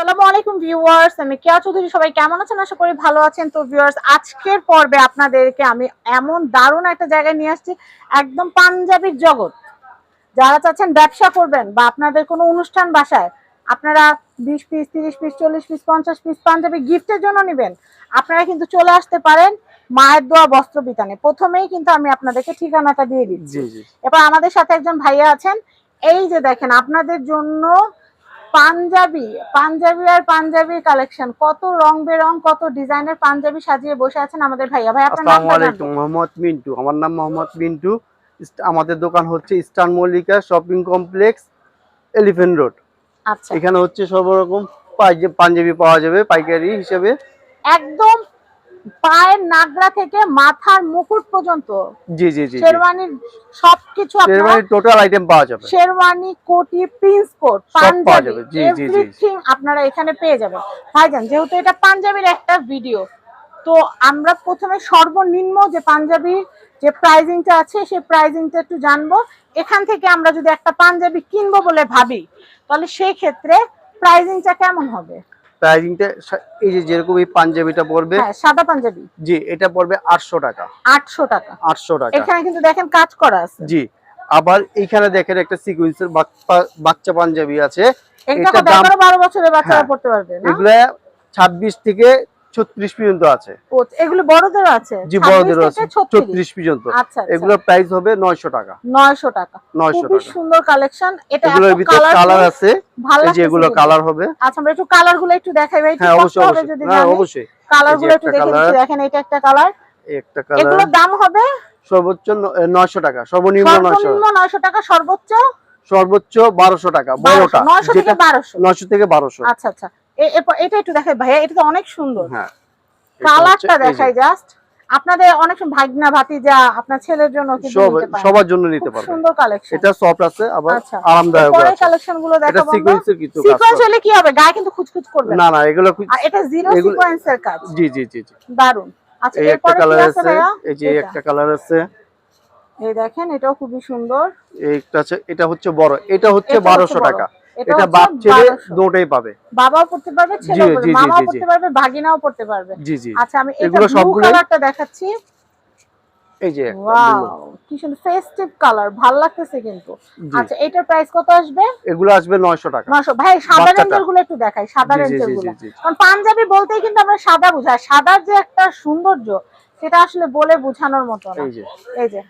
আসসালামু আলাইকুম ভিউয়ার্স আমি কেয়া চৌধুরী সবাই কেমন আছেন? আশা করি ভালো আছেন। তো ভিউয়ার্স আজকের পর্বে আপনাদেরকে আমি এমন দারুণ একটা জায়গায় নিয়ে আসছি একদম পাঞ্জাবির জগৎ। যারা চাচ্ছেন ব্যবসা করবেন বা আপনাদের কোনো অনুষ্ঠান বাসায় আপনারা বিশ পিস তিরিশ পিস চল্লিশ পিস পঞ্চাশ পিস পাঞ্জাবি গিফটের জন্য নেবেন। আপনারা কিন্তু চলে আসতে পারেন মায়ের দোয়া বস্ত্র বিতানে। প্রথমেই কিন্তু আমি আপনাদেরকে ঠিকানাটা দিয়ে দিচ্ছি। এবার আমাদের সাথে একজন ভাইয়া আছেন। এই যে দেখেন আপনাদের জন্য পাঞ্জাবি পাঞ্জাবি আর পাঞ্জাবি কালেকশন কত রং বেরং কত ডিজাইনের পাঞ্জাবি সাজিয়ে বসে আছেন আমাদের ভাইয়া। ভাই আপনার নাম আলাইকুম মোহাম্মদ মিন্টু। আমার নাম মোহাম্মদ মিন্টু। আমাদের দোকান হচ্ছে Eastern Mallika shopping complex Elephant Road. আচ্ছা। এখানে হচ্ছে সব রকম পাঞ্জা- পাঞ্জাবি পাওয়া যাবে পাইকারি হিসেবে। একদম পায়ের নাগরা থেকে মাথার মুকুট পর্যন্ত জি জি জি শেরওয়ানির সবকিছু আপনারা শেরওয়ানি টোটাল আইটেম পাওয়া যাবে। শেরওয়ানি কোটি প্রিন্স কোট পাঞ্জাবি জি, জি, জি। আপনারা এখানে পেয়ে যাবেন। ভাইজান যেহেতু এটা পাঞ্জাবির একটা ভিডিও তো আমরা প্রথমে সর্বনিম্ন যে পাঞ্জাবি যে প্রাইজিংটা আছে সেই প্রাইজিংটা একটু জানব। এখান থেকে আমরা যদি একটা পাঞ্জাবি কিনবো বলে ভাবি তাহলে সেই ক্ষেত্রে প্রাইজিংটা কেমন হবে? প্রাইজিংটা এই যে যেরকম এই পাঞ্জাবিটা পড়বে হ্যাঁ সাদা পাঞ্জাবি। জি এটা পড়বে আটশো টাকা। আটশো টাকা। আটশো টাকা। এখানে কিন্তু দেখেন কাজ করা আছে। জি আবার এইখানে দেখেন একটা সিকুয়েন্সের বাচ্চা পাঞ্জাবি আছে। এটা দাম- এগারো বারো বছরের বাচ্চারা হ্যাঁ। পড়তে পারবে না? এগুলা ছাব্বিশ থেকে ছত্রিশ পর্যন্ত আছে। এগুলো বড়দের আছে? জি 26 বড়দেরও আছে 36 ছত্রিশ। পর্যন্ত। আচ্ছা আচ্ছা। এগুলোর প্রাইস হবে নয়শো টাকা। নয়শো টাকা। নয়শো টাকা। সুন্দর কালেকশন এটা এগুলোর ভিতরে কালার আছে যে এগুলো কালার হবে। আচ্ছা আমরা একটু কালারগুলো একটু দেখাই ভাই হ্যাঁ অবশ্যই অবশ্যই। হ্যাঁ অবশ্যই। কালারগুলো একটু দেখে দেখেন এটা একটা কালার একটা কালার এগুলোর দাম হবে সর্বোচ্চ নয়শো টাকা। সর্বনিম্ন নয়শো সর্বনিম্ন নয়শো টাকা সর্বোচ্চ? সর্বোচ্চ বারোশো টাকা বড়টা। নয়শো থেকে যেটা বারোশো। নয়শো থেকে বারোশো। আচ্ছা আচ্ছা। এটা একটু দেখাই ভাইয়া এটা তো অনেক সুন্দর। হ্যাঁ কালারটা দেখাই জাস্ট আপনাদের অনেক সময় ভাগনা ভাতিজা আপনার ছেলের জন্য। সবার জন্য নিতে খুব পারবে সুন্দর কালেকশন এটা সফট আছে আবার আচ্ছা। আরামদায়ক আছে। কালেকশনগুলো দেখাবো সিকোয়েন্সের কিছু কাজ সিকোয়েন্স হলে কি হবে? গায়ে কিন্তু খুচখুচ করবে না না। এগুলো খুব- আর এটা জিরো সিকোয়েন্সের কাজ। জি জি জি জি। দারুণ আচ্ছা এরপরে কালার আছে এই যে একটা কালার আছে। এই দেখেন এটাও খুবই সুন্দর। এইটা আছে এটা হচ্ছে বড় এটা হচ্ছে এটা হচ্ছে বারোশো বড়। টাকা। এটা বাপ ছেলে দুটোই পাবে। বাবাও পড়তে পারবে ছেলেও পড়তে মামাও। পড়তে পারবে ভাগিনাও পড়তে পারবে। জি জি। আচ্ছা আমি এটা ব্লু কালারটা দেখাচ্ছি। এই যে ওয়াও কি সুন্দর ফেস্টিভ কালার ভালো লাগতেছে কিন্তু। আচ্ছা এটার প্রাইস কত আসবে? এগুলো আসবে নয়শো টাকা। 900 ভাই সাদা। রেঞ্জেরগুলো একটু দেখাই সাদা রেঞ্জেরগুলো। কারণ পাঞ্জাবি বলতেই কিন্তু আমরা সাদা বুঝাই সাদার যে একটা সৌন্দর্য সেটা আসলে বলে বোঝানোর মতো না। এই যে। এই যে।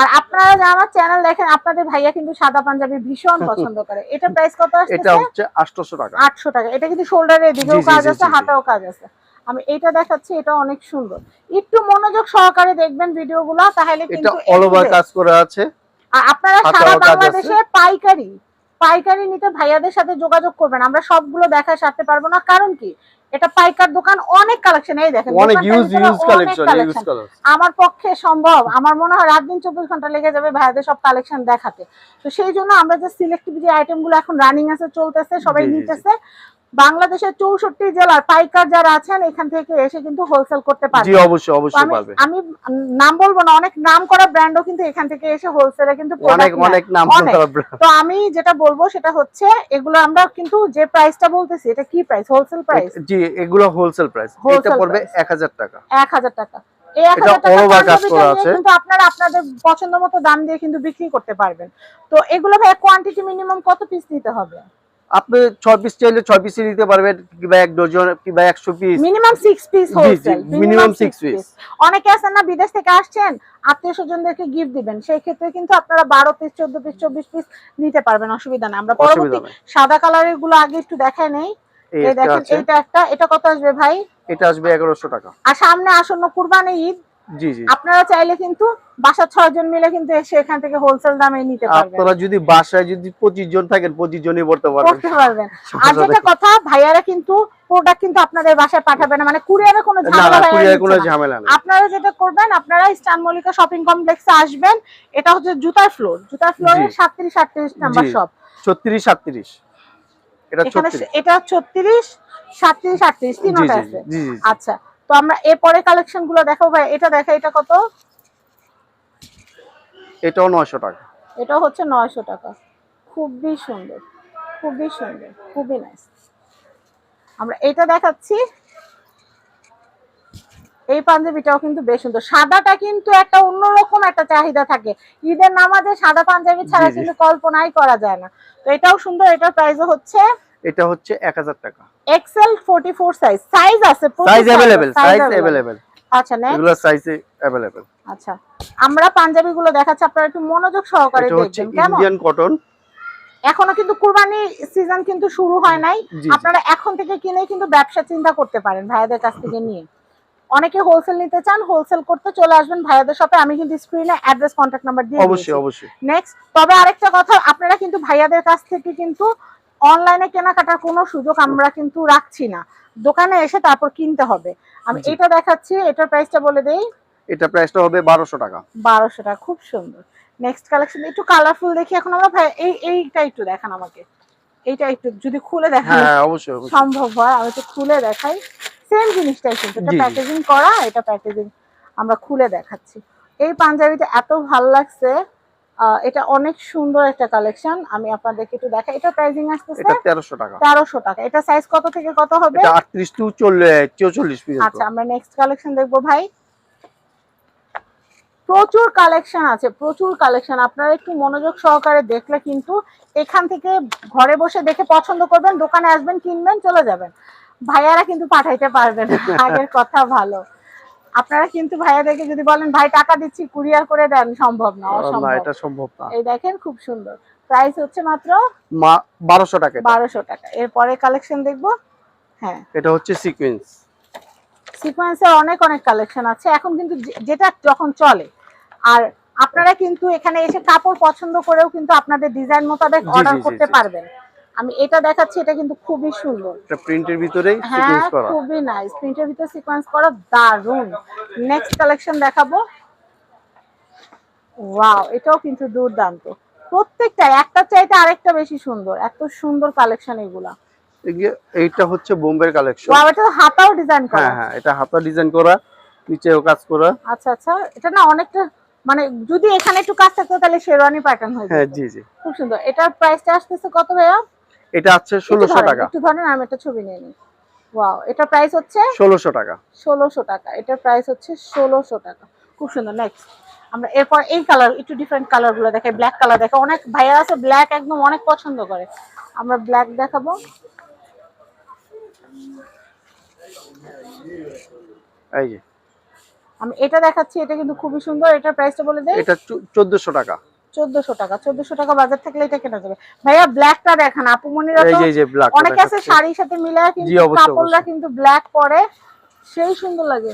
আর আপনারা যারা আমার চ্যানেল দেখেন আপনাদের ভাইয়া কিন্তু সাদা পাঞ্জাবি ভীষণ পছন্দ করে। এটা প্রাইস কত আসছে এটা হচ্ছে আটশোশো টাকা। আটশো টাকা। এটা কিন্তু শোল্ডারের দিকেও কাজ আছে। হাতেও কাজ আছে। আমি এটা দেখাচ্ছি এটা অনেক সুন্দর। একটু মনোযোগ সহকারে দেখবেন ভিডিওগুলো তাহলে এটা কিন্তু অল ওভার কাজ করা আছে। আর আপনারা সাদা সারা বাংলাদেশে পাইকারি পাইকারি নিতে ভাইয়াদের সাথে যোগাযোগ করবেন। আমরা সবগুলো দেখায় সারতে পারব না। কারণ কি? এটা পাইকার দোকান অনেক কালেকশন এই দেখেন অনেক use use collection use collection আমার পক্ষে সম্ভব। আমার মনে হয় রাত দিন চব্বিশ ঘণ্টা লেগে যাবে ভাইয়াদের সব কালেকশন দেখাতে। তো সেই জন্য আমরা যে সিলেক্টিভ যে আইটেমগুলো এখন রানিং আছে চলতেছে সবাই। নিতেছে বাংলাদেশের চৌষট্টি জেলার পাইকার যারা আছেন এখান থেকে এসে কিন্তু হোলসেল করতে জি পারবে অবশ্যই অবশ্যই আমি আমি নাম বলব না অনেক নাম করা ব্র্যান্ডও কিন্তু এখান থেকে এসে হোলসেলে কিন্তু অনেক অনেক নাম করা তো আমি যেটা বলব সেটা হচ্ছে এগুলো আমরা কিন্তু যে প্রাইসটা বলতেছি এটা কি প্রাইস হোলসেল প্রাইস জি এগুলো হোলসেল প্রাইস এটা পড়বে price। এক হাজার টাকা। এক হাজার টাকা। আপনারা আপনাদের পছন্দ মতো দাম দিয়ে কিন্তু বিক্রি করতে পারবেন। তো এগুলো ভাই কোয়ান্টিটি মিনিমাম কত পিস নিতে হবে? আপনি ছয় পিস চাইলে ছয় পিস নিতে পারবেন কিংবা এক ডজন কিংবা একশো piece minimum six piece minimum six piece। অনেকে আছেন না বিদেশ থেকে আসছেন আত্মীয় স্বজনদেরকে গিফট দিবেন সেই ক্ষেত্রে কিন্তু আপনারা বারো পিস চোদ্দ পিস চব্বিশ পিস নিতে পারবেন অসুবিধা নেই। আমরা পরবর্তী সাদা কালারেরগুলো আগে একটু দেখায় নেই। দেখেন এইটা একটা এটা কত আসবে ভাই? এটা আসবে এগারোশো টাকা। আর সামনে আসন্ন কুরবানি ঈদ আপনারা চাইলে কিন্তু বাসা ছয় জন মিলে কিন্তু এসে এখান থেকে হোলসেল দামে নিতে পারবেন। আপনারা যদি বাসায় যদি পঁচিশ জন থাকেন পঁচিশ জনই পড়তে পারবেন। করতে পারবেন। আর যেটা কথা ভাইয়ারা কিন্তু প্রোডাক্ট কিন্তু আপনাদের বাসায় পাঠাবে না। মানে কুরিয়ারে কোনো ঝামেলা না ভাইয়ারা কোনো নিচ্ছে না। আপনারা যেটা করবেন আপনারা মল্লিকা শপিং কমপ্লেক্সে আসবেন। এটা হচ্ছে জুতার ফ্লোর জুতার নাম্বার। শপ এটা তিনটা আছে। আচ্ছা। তো আমরা এরপরে কালেকশনগুলো দেখাবো ভাই। এটা দেখা এটা কত? এটাও নয়শো টাকা। এটা হচ্ছে নয়শো টাকা। খুবই সুন্দর খুবই সুন্দর খুবই নাইস আমরা এটা দেখাচ্ছি। এই পাঞ্জাবিটাও কিন্তু বেশ সুন্দর। সাদাটা কিন্তু একটা অন্যরকম একটা চাহিদা থাকে। ঈদের নামাজে সাদা পাঞ্জাবি ছাড়া। কিন্তু কল্পনাই করা যায় না। তো এটাও সুন্দর এটার প্রাইসও হচ্ছে এটা হচ্ছে এক হাজার টাকা। XL forty four size size আছে প্রচুর সাইজ size সাইজ। অ্যাভেলেবেল আচ্ছা নেক্সট এগুলো সাইজ অ্যাভেলেবেল আচ্ছা আমরা পাঞ্জাবি গুলো দেখাচ্ছি আপনারা একটু মনোযোগ সহকারে দেখবেন কেমন? ইন্ডিয়ান কটন এখনও কিন্তু কুরবানি সিজন কিন্তু শুরু হয় নাই। আপনারা এখন থেকে কিনে কিন্তু ব্যবসা চিন্তা করতে পারেন ভাইয়াদের কাছ থেকে নিয়ে। অনেকে হোলসেল নিতে চান হোলসেল করতে চলে আসবেন ভাইয়াদের শপে আমি কিন্তু স্ক্রিনে অ্যাড্রেস কন্ট্যাক্ট নাম্বার দিয়ে অবশ্যই অবশ্যই। নেক্সট তবে আরেকটা কথা আপনারা কিন্তু ভাইয়াদের কাছ থেকে কিন্তু অনলাইনে কেনাকাটার কোনো সুযোগ আমরা কিন্তু রাখছি না। দোকানে এসে তারপর কিনতে হবে। আমি এটা দেখাচ্ছি এটার প্রাইসটা বলে দেই। এটা প্রাইসটা হবে বারোশো টাকা। বারোশো টাকা খুব সুন্দর। নেক্সট কালেকশন একটু কালারফুল দেখি। এখন আমরা ভাই এই এইটা একটু দেখান আমাকে। এইটা একটু যদি খুলে দেখান হ্যাঁ অবশ্যই অবশ্যই। সম্ভব হয় আমি তো খুলে দেখাই। সেম জিনিসটাই কিন্তু এটা। প্যাকেজিং করা এটা প্যাকেজিং আমরা খুলে দেখাচ্ছি। এই পাঞ্জাবিটা এত ভালো লাগছে। এটা অনেক সুন্দর একটা কালেকশন। আমি আপনাদেরকে একটু দেখাই। এটা প্রাইসিং আসতেছে এটা তেরোশো টাকা। তেরোশো টাকা। এটা সাইজ কত থেকে কত হবে? এটা আটত্রিশ টু চল্লিশ চৌচল্লিশ পর্যন্ত। আচ্ছা আমরা নেক্সট কালেকশন দেখব ভাই। প্রচুর কালেকশন আছে প্রচুর কালেকশন আপনারা একটু মনোযোগ সহকারে দেখলে কিন্তু এখান থেকে ঘরে বসে দেখে পছন্দ করবেন দোকানে আসবেন কিনবেন চলে যাবেন। ভাইয়ারা কিন্তু পাঠাইতে পারবেন আগের কথা ভালো। আপনারা কিন্তু ভাইয়াদেরকে যদি বলেন ভাই টাকা দিচ্ছি কুরিয়ার করে দেন সম্ভব না না অসম্ভব। এটা সম্ভব না। এই দেখেন খুব সুন্দর। প্রাইস হচ্ছে মাত্র মা- বারোশো টাকা এটা। বারোশো টাকা। এরপরে কালেকশন দেখব। হ্যাঁ। এটা হচ্ছে সিকোয়েন্স। সিকোয়েন্সের অনেক অনেক কালেকশন আছে। এখন কিন্তু যেটা যখন চলে আর আপনারা কিন্তু এখানে এসে কাপড় পছন্দ করেও কিন্তু আপনাদের ডিজাইন মোতাবেক অর্ডার করতে পারবেন। আমি এটা দেখাচ্ছি এটা কিন্তু খুবই সুন্দর। এটা প্রিন্টের ভিতরেই হ্যাঁ সিকোয়েন্স করা। খুবই নাইস প্রিন্টের ভিতর সিকোয়েন্স করা দারুণ নেক্সট কালেকশন দেখাবো। ওয়াও এটাও কিন্তু দুর্দান্ত। প্রত্যেকটা একটা চাইতে আরেকটা বেশি সুন্দর। এত সুন্দর কালেকশন এগুলা। এইটা হচ্ছে বোম্বের কালেকশন ওয়াও এটা হাতাও ডিজাইন করা। হ্যাঁ হ্যাঁ এটা হাতা ডিজাইন করা নিচেও কাজ করা। আচ্ছা আচ্ছা এটা না অনেকটা মানে যদি এখানে একটু কাজ থাকতো তাহলে শেরওয়ানি প্যাটার্ন হয়ে হ্যাঁ জি জি। খুব সুন্দর। এটার প্রাইসটা আসতেছে কত ভাইয়া? এটা আছে একটু ষোলোশো ধরেন, টাকা। একটু ধরেন আমি একটা ছবি নিয়ে নিই। ওয়াও এটা প্রাইস হচ্ছে ষোলোশো টাকা। ষোলোশো টাকা। এটার প্রাইস হচ্ছে ষোলোশো টাকা। খুব সুন্দর। নেক্সট আমরা এরপর এই কালার একটু ডিফারেন্ট কালারগুলো দেখাই ব্ল্যাক কালার দেখে। অনেক ভাইয়া আছে ব্ল্যাক একদম অনেক পছন্দ করে। আমরা ব্ল্যাক দেখাবো। এই যে। আমি এটা দেখাচ্ছি এটা কিন্তু খুবই সুন্দর। এটার প্রাইসটা বলে দেই। এটা চোদ্দশো টাকা। চোদ্দশো টাকা। চোদ্দশো টাকা বাজার থাকলে এটা কেনা যাবে। ভাইয়া ব্ল্যাকটা দেখান তো ব্ল্যাক অনেকে আছে শাড়ির সাথে কিন্তু কাপড়রা কিন্তু ব্ল্যাক পরে সেই সুন্দর লাগে।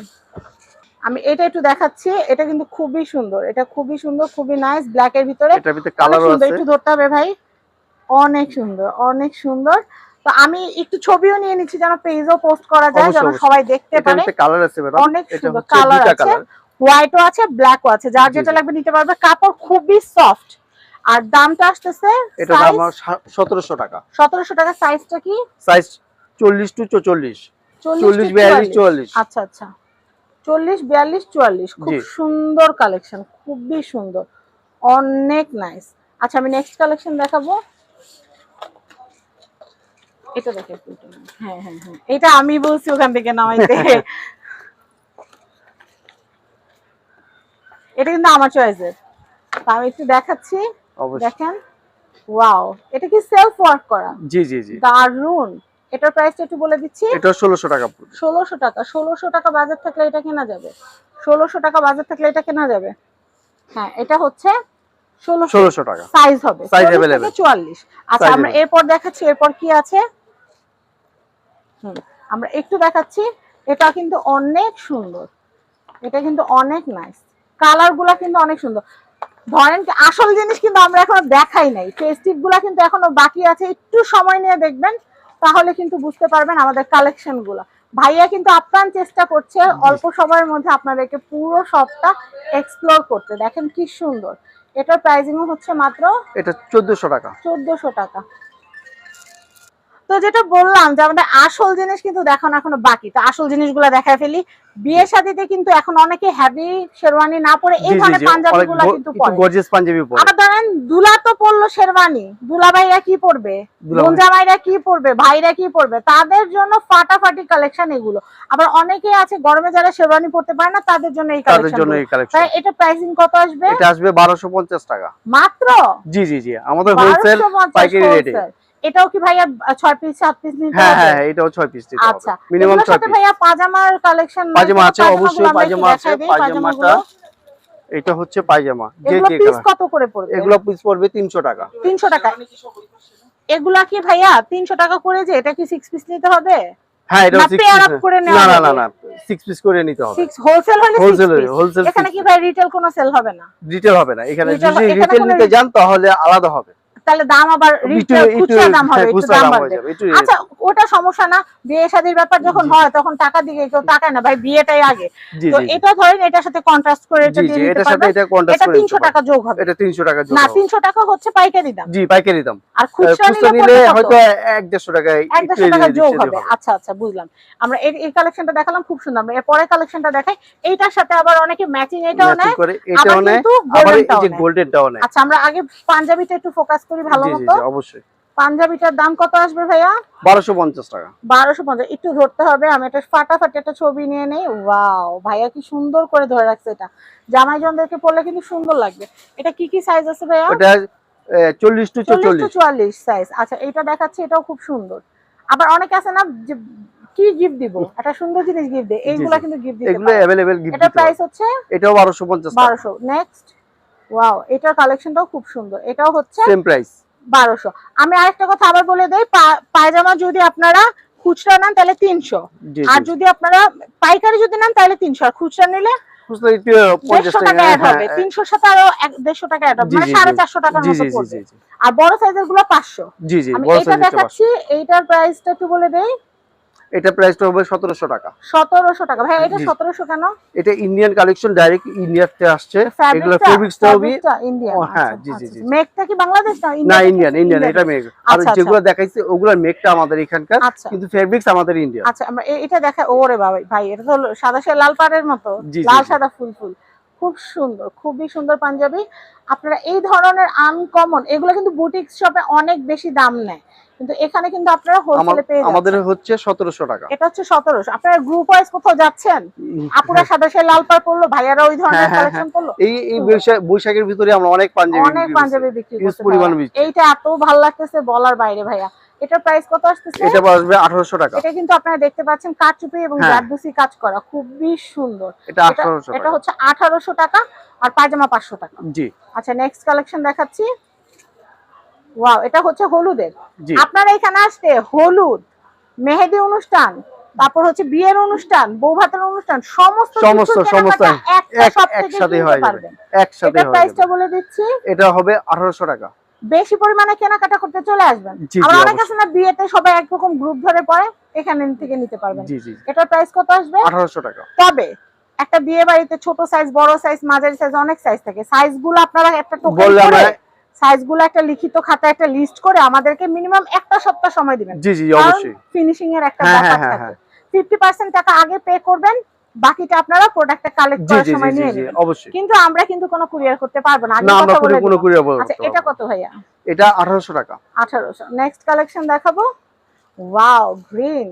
আমি এটা একটু দেখাচ্ছি এটা কিন্তু খুবই সুন্দর। এটা খুবই সুন্দর খুবই নাইস ব্ল্যাক এর ভিতরে। এটার ভিতরে কালারও সুন্দর আছে। একটু ধরতে হবে ভাই। অনেক সুন্দর অনেক সুন্দর। তো আমি একটু ছবিও নিয়ে নিচ্ছি যেন পেজও পোস্ট করা যায় যেন সবাই দেখতে পারে। কালার আছে অনেক সুন্দর কালার আছে। হোয়াইটও আছে ব্ল্যাকও আছে। যার যেটা লাগবে নিতে পারবে। কাপড় খুবই সফট আর দামটা আসতেছে এটা আমার সতেরোশো টাকা। সতেরোশো টাকা। সাইজটা কি? সাইজ চল্লিশ টু চল্লিশ চল্লিশ চল্লিশ to বিয়াল্লিশ 44 চুয়াল্লিশ। আচ্ছা আচ্ছা। চল্লিশ বিয়াল্লিশ চুয়াল্লিশ। খুব সুন্দর কালেকশন খুবই সুন্দর। অনেক নাইস আচ্ছা আমি নেক্সট কালেকশন দেখাবো। এটা দেখে। হ্যাঁ হ্যাঁ হ্যাঁ। এটা আমি বলছি ওখান থেকে নামাইতে। এটা কিন্তু আমার চয়েসের আমি একটু দেখাচ্ছি। দেখেন। ওয়াও এটা কি সেলফ ওয়ার্ক করা? জি জি জি। দারুণ এটার প্রাইসটা একটু বলে দিচ্ছি। এটা ষোলোশো টাকা পড়বে। ষোলোশো টাকা। ষোলোশো টাকা বাজার থাকলে এটা কেনা যাবে। ষোলোশো টাকা বাজার থাকলে এটা কেনা যাবে। হ্যাঁ এটা হচ্ছে ষোলোশো ষোলোশো টাকা। সাইজ হবে। Size 40 থেকে available. চুয়াল্লিশ। আচ্ছা আমরা এরপর দেখাচ্ছি এরপর কি আছে? হুম আমরা একটু দেখাচ্ছি। এটা কিন্তু অনেক সুন্দর। এটা কিন্তু অনেক নাইস কালারগুলা কিন্তু অনেক সুন্দর। ধরেন আসল জিনিস কিন্তু আমরা এখনও দেখাই নাই। ফেস্টিভগুলা কিন্তু এখনও বাকি আছে। একটু সময় নিয়ে দেখবেন তাহলে কিন্তু বুঝতে পারবেন আমাদের কালেকশনগুলা। ভাইয়া কিন্তু আপ্রাণ চেষ্টা করছে অল্প সময়ের মধ্যে আপনাদেরকে পুরো সবটা এক্সপ্লোর করতে। দেখেন কি সুন্দর। এটার প্রাইসিংও হচ্ছে মাত্র এটা চোদ্দশো টাকা। চোদ্দশো টাকা। তো যেটা বললাম যে আমাদের আসল জিনিস কিন্তু দেখানো এখনও বাকি। তো আসল জিনিসগুলো দেখায় ফেলি। বিয়ে শাদিতে কিন্তু এখন অনেকে হ্যাভি শেরওয়ানি না পরে এই ধরনের পাঞ্জাবি গুলা কিন্তু পরে। গর্জিয়াস পাঞ্জাবি পরে। আবার ধরেন দুলা তো পরলো শেরওয়ানি। দুলা ভাইরা কি পরবে? বোনজা ভাইরা কি পরবে? ভাইরা কি পরবে? তাদের জন্য ফাটাফাটি কালেকশন এগুলো। আবার অনেকে আছে গরমে যারা শেরওয়ানি পরতে পারে না তাদের জন্য এই তাদের কালেকশন জন্য এই কালেকশন তাই এটা প্রাইসিং কত আসবে? এটা আসবে বারোশো পঞ্চাশ টাকা। মাত্র? জি জি জি। আমাদের হোলসেল পাইকারি রেটে। এটাও কি ভাইয়া আহ, ছয় পিস সাত পিস নিতে হ্যাঁ হবে? হ্যাঁ এটাও ছয় পিস দিতে হবে। আচ্ছা মিনিমাম এগুলোর ছয় পিস ভাইয়া পাজামার কালেকশন পাজামা আছে অবশ্যই পাজামা আছে পাজামাটা এটা হচ্ছে পায়জামা যে এগুলো যে পিস কত করে পড়বে? এগুলো পিস পড়বে তিনশো টাকা। তিনশো টাকা। এগুলা কি ভাইয়া তিনশো টাকা করে যে এটা কি সিক্স পিস নিতে হবে? হ্যাঁ এটা না, সিক্স পিস করে না না না না সিক্স পিস করে নিতে হবে। সিক্স হোলসেল হলে হোলসেল হোলসেল এখানে কি ভাই রিটেল কোনো সেল হবে না? রিটেল হবে না। এখানে যদি রিটেল নিতে যান তাহলে আলাদা হবে। তাহলে দাম আবার খুচরা দাম হবে একটু দাম বাড়বে। আচ্ছা ওটা সমস্যা না বিয়ে শাদীর ব্যাপার যখন হয় তখন টাকা দিকে কেউ টাকায় না ভাই বিয়েটাই আগে। তো। এটা ধরেন এটার সাথে কন্ট্রাস্ট করে এটা দিয়ে পারবেন। এটা টাকা যোগ হবে। এটা টাকা যোগ না হবে। তিনশো টাকা হচ্ছে পাইকারি দাম। জি পাইকারি দাম। আর খুচরা নিলে হয়তো টাকা। যোগ হবে। আচ্ছা আচ্ছা বুঝলাম। আমরা এই এই কালেকশনটা দেখালাম খুব সুন্দর। আমরা এর কালেকশনটা দেখাই। এইটার সাথে আবার অনেকে ম্যাচিং এটাও নেয়। করে কিন্তু গোল্ডেনটাও নেয়। আচ্ছা আমরা আগে পাঞ্জাবিটা একটু ফোকাস করি। ভালো জি জি মতো। অবশ্যই। পাঞ্জাবিটার দাম কত আসবে ভাইয়া? বারোশো পঞ্চাশ টাকা। বারোশো পঞ্চাশ। একটু ধরতে হবে আমি একটা ফাটাফাটি একটা ছবি নিয়ে নেই। ওয়াও ভাইয়া কি সুন্দর করে ধরে রাখছে এটা। জামাই জনদেরকে পড়লে কিন্তু সুন্দর লাগবে। এটা কি কি সাইজ আছে ভাইয়া? ওটা চল্লিশ টু চল্লিশ চল্লিশ। টু চুয়াল্লিশ সাইজ আচ্ছা এটা দেখাচ্ছি এটাও খুব সুন্দর। আবার অনেকে আছে না যে কি গিফট দিব? একটা সুন্দর জিনিস গিফট দেয় এইগুলা। কিন্তু গিফট দিতে এগুলো অ্যাভেলেবেল গিফট এটা প্রাইস হচ্ছে এটাও বারোশো পঞ্চাশ টাকা। বারোশো। নেক্সট ওয়াও এটার কালেকশনটাও খুব সুন্দর। এটাও হচ্ছে সেম প্রাইস বারোশো। আমি আরেকটা কথা আবার বলে দেই পায়জামা যদি আপনারা খুচরা নেন তাহলে তিনশো। জি আর যদি আপনারা পাইকারি যদি নেন তাহলে তিনশো। আর খুচরা নিলে আরও মানে বড় সাইজেরগুলো পাঁচশো। নিতে দেখাচ্ছি এইটার প্রাইসটা একটু বলে দেই। এটা প্রাইসটা হবে সতেরোশো টাকা। সতেরোশো টাকা। ভাই এটা জি। সতেরোশো কেন? এটা ইন্ডিয়ান কালেকশন ডাইরেক্ট ইন্ডিয়াতে আসছে। এগুলো ফ্যাব্রিকটা ফেব্রিক্সটা হবে ইন্ডিয়ান হ্যাঁ, জি, জি, জি। মেকটা কি বাংলাদেশ না না ইন্ডিয়ান ইন্ডিয়ান এটা মেঘ আর আচ্ছা, যেগুলো দেখাইছে মেঘটা আমাদের এখানকার আচ্ছা। কিন্তু ফেব্রিক্স আমাদের ইন্ডিয়ান আচ্ছা আমরা এটা দেখা ওরে বাবা ভাই এটা তো সাদা সে লাল পাড়ের মতো। জি, জি, লাল সাদা ফুল ফুল। খুব সুন্দর খুবই সুন্দর পাঞ্জাবি। আপনারা এই ধরনের আনকমন এগুলো কিন্তু বুটিক শপে অনেক বেশি দাম নেয়। কিন্তু এখানে কিন্তু আপনারা হোলসেলে পেয়ে আমাদের হচ্ছে সতেরোশো টাকা। এটা হচ্ছে সতেরোশো। আপনারা গ্রুপ ওয়াইজ কোথাও যাচ্ছেন? আপুরা সাদা সে লাল পাড় পরলো ভাইয়ারা ওই ধরনের হ্যাঁ, হ্যাঁ, কালেকশন করল? এই এই বৈশাখের ভিতরে আমরা অনেক পাঞ্জাবি অনেক পাঞ্জাবি বিক্রি বিক্রি। এইটা এত ভালো লাগতেছে বলার বাইরে ভাইয়া। এটার প্রাইস কত আসতেছে? এটা আসবে আঠারোশো টাকা। এটা কিন্তু আপনারা দেখতে পাচ্ছেন কারচুপি এবং হ্যাঁ। জারদুসি কাজ করা। খুবই সুন্দর। এটা এটা আঠারোশো এটা হচ্ছে আঠারোশো টাকা আর পায়জামা পাঁচশো টাকা। জি। আচ্ছা নেক্সট কালেকশন দেখাচ্ছি। ওয়াও এটা হচ্ছে হলুদের। আপনারা এখানে আসতে হলুদ মেহেদি অনুষ্ঠান তারপর হচ্ছে বিয়ের অনুষ্ঠান বউ ভাতের অনুষ্ঠান সমস্ত সমস্ত সমস্ত একসাথে হয়ে যাবে। একসাথে এটার প্রাইসটা বলে দিচ্ছি। এটা হবে আঠারোশো টাকা। বেশি পরিমাণে কেনাকাটা করতে চলে আসবেন। জি অনেক আছে না বিয়েতে সবাই একরকম গ্রুপ ধরে পড়ে এখানে থেকে নিতে পারবেন। এটার প্রাইস কত আসবে? আঠারোশো টাকা। তবে একটা বিয়ে বাড়িতে ছোট সাইজ বড় সাইজ মাঝারি সাইজ অনেক সাইজ থাকে। সাইজগুলো আপনারা একটা টোকেন করে আমরা সাইজগুলো একটা লিখিত খাতায় একটা লিস্ট করে আমাদেরকে মিনিমাম একটা সপ্তাহ সময় দিবেন। জি জি অবশ্যই। ফিনিশিং এর একটা হ্যাঁ, ব্যাপার হ্যাঁ, থাকে। হ্যাঁ। ফিফটি পার্সেন্ট টাকা আগে পে করবেন বাকিটা আপনারা প্রোডাক্টটা কালেক্ট করার সময় নিয়ে জি নেবেন। অবশ্যই। কিন্তু আমরা কিন্তু কোনো কুরিয়ার করতে পারব না। না আমরা কোনো কুরিয়ার বলব আচ্ছা এটা কত ভাইয়া? এটা আঠারোশো টাকা। আঠারোশো। নেক্সট কালেকশন দেখাবো। ওয়াও গ্রিন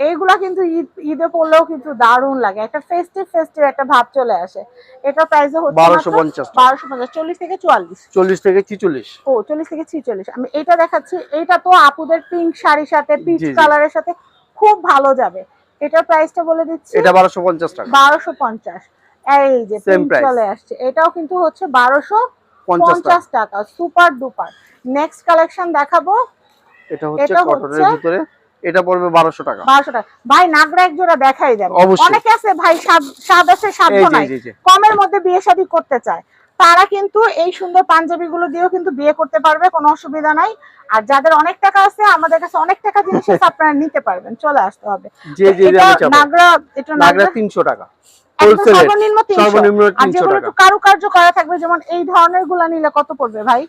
এইগুলা কিন্তু ঈদ ঈদে পড়লেও কিন্তু দারুণ লাগে। একটা ফেস্টিভ ফেস্টিভ একটা ভাব চলে আসে। এটা প্রাইস হচ্ছে বারোশো পঞ্চাশ টাকা। বারোশো পঞ্চাশ চল্লিশ থেকে চুয়াল্লিশ। চল্লিশ থেকে ছিচল্লিশ। ও চল্লিশ থেকে ছিচল্লিশ। আমি এটা দেখাচ্ছি এটা তো আপুদের পিঙ্ক শাড়ির সাথে পিচ। কালারের সাথে খুব ভালো যাবে। এটার প্রাইসটা বলে দিচ্ছি এটা বারোশো পঞ্চাশ টাকা। বারোশো পঞ্চাশ। এই যে পিঙ্ক চলে আসছে। এটাও কিন্তু হচ্ছে বারোশো পঞ্চাশ টাকা। সুপার ডুপার নেক্সট কালেকশন দেখাবো। এটা হচ্ছে কটনের ভিতরে। এটা পড়বে বারোশো টাকা। বারোশো টাকা। ভাই নাগরা এক জোড়া দেখাই দেন। অনেকে আছে ভাই স্বাদ- আছে সাধ্য নাই। কমের মধ্যে বিয়ে শাদী করতে চায়। তারা কিন্তু এই সুন্দর পাঞ্জাবি গুলো দিয়েও কিন্তু বিয়ে করতে পারবে কোনো অসুবিধা নাই। আর যাদের অনেক টাকা আছে আমাদের কাছে অনেক টাকা জিনিস আপনারা নিতে পারবেন চলে আসতে হবে। নাগরা এটা নাগরা নাগরা তিনশো টাকা। একদম হোলসেল সর্বনিম্ন তিনশো। সর্বনিম্ন আর যেগুলো একটু কারুকার্য করা থাকবে যেমন এই ধরনেরগুলা নিলে কত পড়বে ভাই?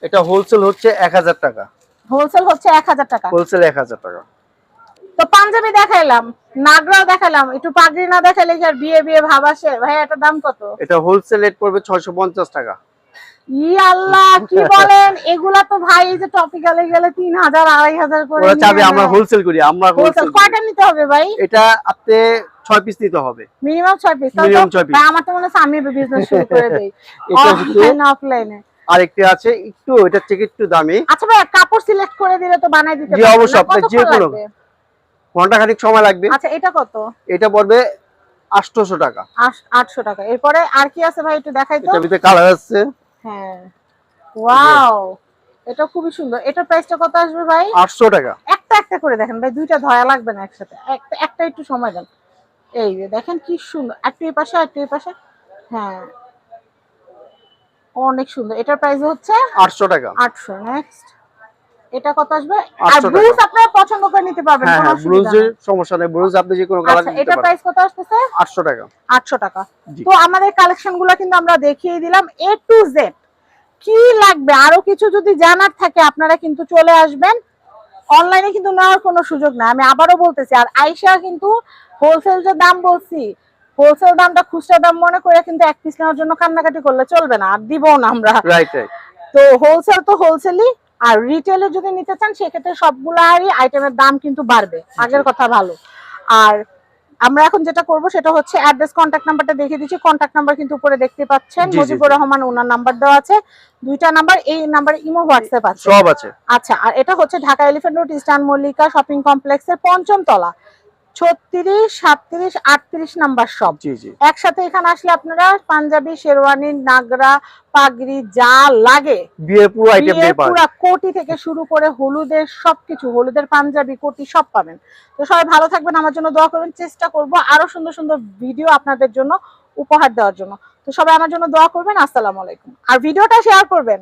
এটা হোলসেল হচ্ছে এক হাজার টাকা। হোলসেল হচ্ছে এক হাজার টাকা। হোলসেল এক হাজার টাকা। তো পাঞ্জাবি দেখাইলাম নাগরাও দেখাইলাম একটু পাগড়ি না দেখাইলে কি আর বিয়ে বিয়ে ভাব আসে? ভাই এটা দাম কত? এটা হোলসেল রেট পড়বে ছয়শো পঞ্চাশ টাকা। ই আল্লাহ কি বলেন? এগুলা তো ভাই এই যে টপিক্যালে গেলে তিন হাজার আড়াই হাজার করে ওরা চাবে আমরা হোলসেল করি আমরা হোলসেল কয়টা নিতে হবে ভাই? এটা আপনি ছয় পিস নিতে হবে। মিনিমাম ছয় পিস। Minimum ছয় piece। আমার তো মনে হচ্ছে আমি বিজনেস শুরু করে দেই। এটা অফলাইনে আরেকটি আছে একটু এটা থেকে একটু দামি। আচ্ছা ভাই কাপড় সিলেক্ট করে দিলে তো বানাই দিতে জি, পারবেন না? অবশ্যই, কতক্ষণ যে কোনো- ঘণ্টা খানিক সময় লাগবে। আচ্ছা এটা কত? এটা পড়বে আটশোশো টাকা। আটশো টাকা। এরপরে আর কি আছে ভাই একটু দেখাই তো। এটার ভিতরে কালার আছে। হ্যাঁ। ওয়াও! এটা খুবই সুন্দর। এটা প্রাইসটা কত আসবে ভাই? আটশো টাকা। একটা একটা করে দেখেন ভাই দুইটা ধয়া লাগবে না একসাথে। একটা একটা একটু সময় দেন এই দেখেন কি সুন্দর। একটু এই পাশে একটু এই পাশে হ্যাঁ। অনেক সুন্দর। এটার প্রাইস হচ্ছে আটশো টাকা। আটশো। নেক্সট এটা কত আসবে? আর ব্লুজ আপনারা পছন্দ করে নিতে পারবেন হ্যাঁ কোনো হ্যাঁ অসুবিধা ব্লুজের। সমস্যা নেই। ব্লুজ আপনি যে কোনো কালার আচ্ছা দিতে এটার পারেন। প্রাইস কত আসতেছে? আটশো টাকা। আটশো টাকা। তো আমাদের কালেকশনগুলো কিন্তু আমরা দেখিয়ে দিলাম এ টু জেড কি লাগবে? আরও কিছু যদি জানার থাকে আপনারা কিন্তু চলে আসবেন। অনলাইনে কিন্তু নেওয়ার কোনো সুযোগ না আমি আবারও বলতেছি আর আইসা কিন্তু হোলসেল যে দাম বলছি হোলসেল দামটা খুচরা দাম মনে করে কিন্তু এক পিস নেওয়ার জন্য কান্নাকাটি করলে চলবে না আর দিবও না আমরা। রাইট রাইট তো হোলসেল তো হোলসেলই আর রিটেলে যদি নিতে চান সেক্ষেত্রে সবগুলারই আইটেমের দাম কিন্তু বাড়বে। আগের কথা ভালো। আর আমরা এখন যেটা করব সেটা হচ্ছে অ্যাড্রেস কন্ট্যাক্ট নাম্বারটা দেখিয়ে দিচ্ছি। কন্ট্যাক্ট নাম্বার কিন্তু উপরে দেখতে পাচ্ছেন। মুজিবুর রহমান ওনার নাম্বার দেওয়া আছে। দুইটা নাম্বার এই নাম্বারে ইমো হোয়াটসঅ্যাপ আছে। সব আছে। আচ্ছা আর এটা হচ্ছে Dhaka Elephant Road Eastern Mallika shopping কমপ্লেক্সের পঞ্চম তলা ছত্রিশ সাতত্রিশ আটত্রিশ নাম্বার সব একসাথে এখানে আসলে আপনারা পাঞ্জাবি শেরওয়ানি নাগরা পাগড়ি যা লাগে। বিয়ে পুরো আইটেম বিয়ের পুরা কোটি থেকে শুরু করে হলুদের সবকিছু হলুদের পাঞ্জাবি কোটি সব পাবেন। তো সবাই ভালো থাকবেন আমার জন্য দোয়া করবেন। চেষ্টা করব আরও সুন্দর সুন্দর ভিডিও আপনাদের জন্য উপহার দেওয়ার জন্য। তো সবাই আমার জন্য দোয়া করবেন। আসসালামু আলাইকুম। আর ভিডিওটা শেয়ার করবেন।